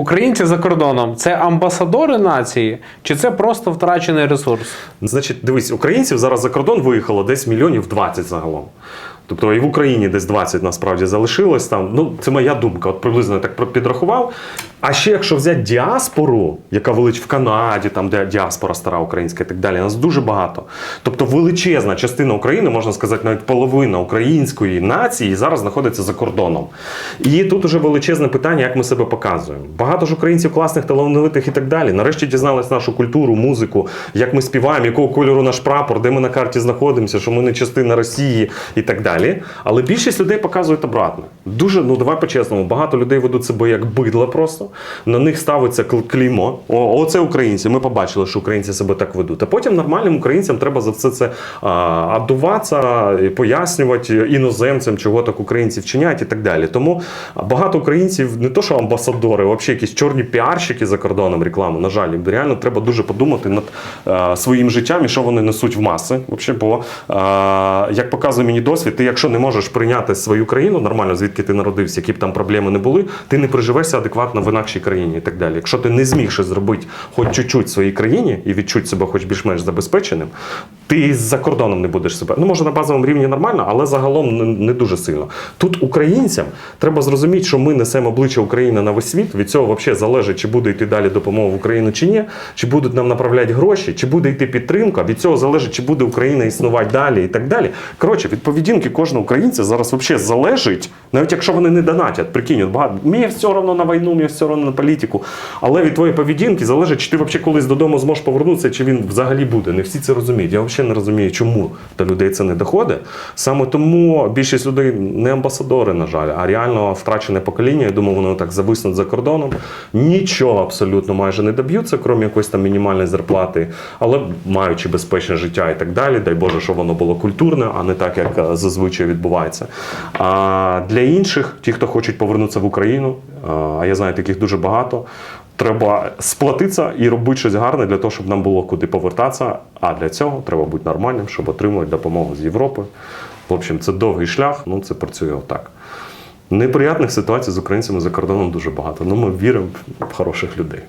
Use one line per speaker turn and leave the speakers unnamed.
Українці за кордоном це амбасадори нації, чи це просто втрачений ресурс?
Значить, дивись, українців зараз за кордон виїхало десь мільйонів 20 загалом. Тобто і в Україні десь 20 насправді залишилось там. Ну, це моя думка, от приблизно я так підрахував. А ще якщо взяти діаспору, яка велич в Канаді, там де діаспора стара українська і так далі, нас дуже багато. Тобто величезна частина України, можна сказати, навіть половина української нації зараз знаходиться за кордоном. І тут уже величезне питання, як ми себе показуємо. Багато ж українців класних, талановитих і так далі. Нарешті дізнались нашу культуру, музику, як ми співаємо, якого кольору наш прапор, де ми на карті знаходимося, що ми не частина Росії і так далі. Але більшість людей показують обратно. Дуже, ну давай по-чесному, багато людей ведуть себе як бидла просто. На них ставиться кл- клеймо. О, оце українці. Ми побачили, що українці себе так ведуть. А потім нормальним українцям треба за все це а, адуватися, і пояснювати іноземцям, чого так українці вчиняють і так далі. Тому багато українців не то, що амбасадори, а взагалі якісь чорні піарщики за кордоном реклами. На жаль, реально треба дуже подумати над е, своїм життям і що вони несуть в маси. Вообще, бо е, як показує мені досвід, ти якщо не можеш прийняти свою країну нормально, звідки ти народився, які б там проблеми не були, ти не приживешся адекватно в інакшій країні і так далі. Якщо ти не зміг щось зробити хоч чуть-чуть своїй країні і відчути себе хоч більш-менш забезпеченим, ти за кордоном не будеш себе. Ну, може, на базовому рівні нормально, але загалом не, не дуже сильно. Тут українцям треба зрозуміти, що ми несемо обличчя України на весь світ. Від цього взагалі залежить, чи буде йти далі допомога в Україну чи ні, чи будуть нам направляти гроші, чи буде йти підтримка. Від цього залежить, чи буде Україна існувати далі і так далі. Коротше, від поведінки кожного українця зараз взагалі залежить, навіть якщо вони не донатять. Прикинь, багато мені все одно на війну, мені все одно на політику. Але від твоєї поведінки залежить, чи ти взагалі колись додому зможеш повернутися, чи він взагалі буде. Не всі це розуміють. Я взагалі не розумію, чому до людей це не доходить. Саме тому більшість людей не амбасадори, на жаль, а реально втрачене покоління. Я думаю, воно так зависнуть за кордоном. Нічого абсолютно майже не доб'ються, крім якоїсь там мінімальної зарплати, але маючи безпечне життя і так далі. Дай Боже, щоб воно було культурне, а не так, як е, зазвичай відбувається. А для інших, ті, хто хочуть повернутися в Україну, а я знаю таких дуже багато. Треба сплатитися і робити щось гарне для того, щоб нам було куди повертатися. А для цього треба бути нормальним, щоб отримувати допомогу з Європи. В общем, це довгий шлях, ну це працює отак. Неприятних ситуацій з українцями за кордоном дуже багато. Ну ми віримо в хороших людей.